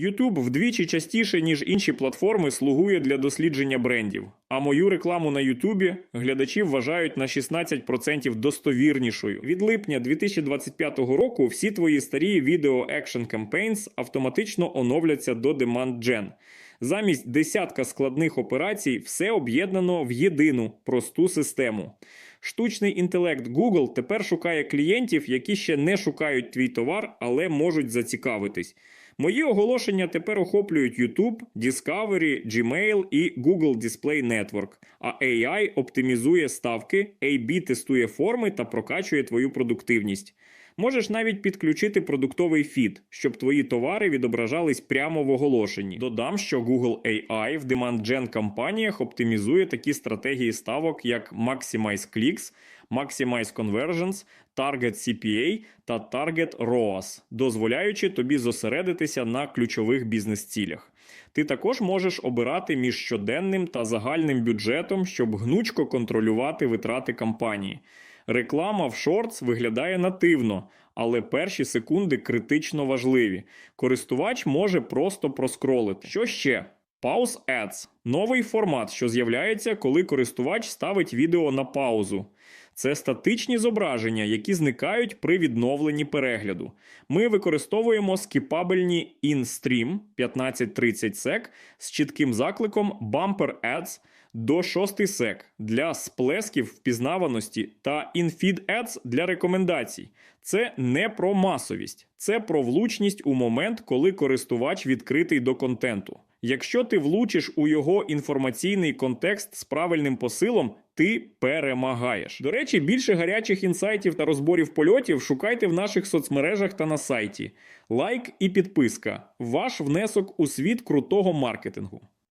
YouTube вдвічі частіше, ніж інші платформи, слугує для дослідження брендів. А мою рекламу на YouTube глядачі вважають на 16% достовірнішою. Від липня 2025 року всі твої старі відео Action Campaigns автоматично оновляться до Demand Gen. Замість десятка складних операцій все об'єднано в єдину просту систему. Штучний інтелект Google тепер шукає клієнтів, які ще не шукають твій товар, але можуть зацікавитись. Мої оголошення тепер охоплюють YouTube, Discovery, Gmail і Google Display Network. А AI оптимізує ставки, AB тестує форми та прокачує твою продуктивність. Можеш навіть підключити продуктовий фід, щоб твої товари відображались прямо в оголошенні. Додам, що Google AI в Demand Gen кампаніях оптимізує такі стратегії ставок, як Maximize Clicks, Maximize Conversions, Target CPA та Target ROAS, дозволяючи тобі зосередитися на ключових бізнес-цілях. Ти також можеш обирати між щоденним та загальним бюджетом, щоб гнучко контролювати витрати кампанії. Реклама в Shorts виглядає нативно, але перші секунди критично важливі. Користувач може просто проскролити. Що ще? Pause Ads – новий формат, що з'являється, коли користувач ставить відео на паузу. Це статичні зображення, які зникають при відновленні перегляду. Ми використовуємо скіпабельні in-stream 1530 сек з чітким закликом Bumper Ads до 6 сек для сплесків впізнаваності та in-feed Ads для рекомендацій. Це не про масовість, це про влучність у момент, коли користувач відкритий до контенту. Якщо ти влучиш у його інформаційний контекст з правильним посилом, ти перемагаєш. До речі, більше гарячих інсайтів та розборів польотів шукайте в наших соцмережах та на сайті. Лайк і підписка ваш внесок у світ крутого маркетингу.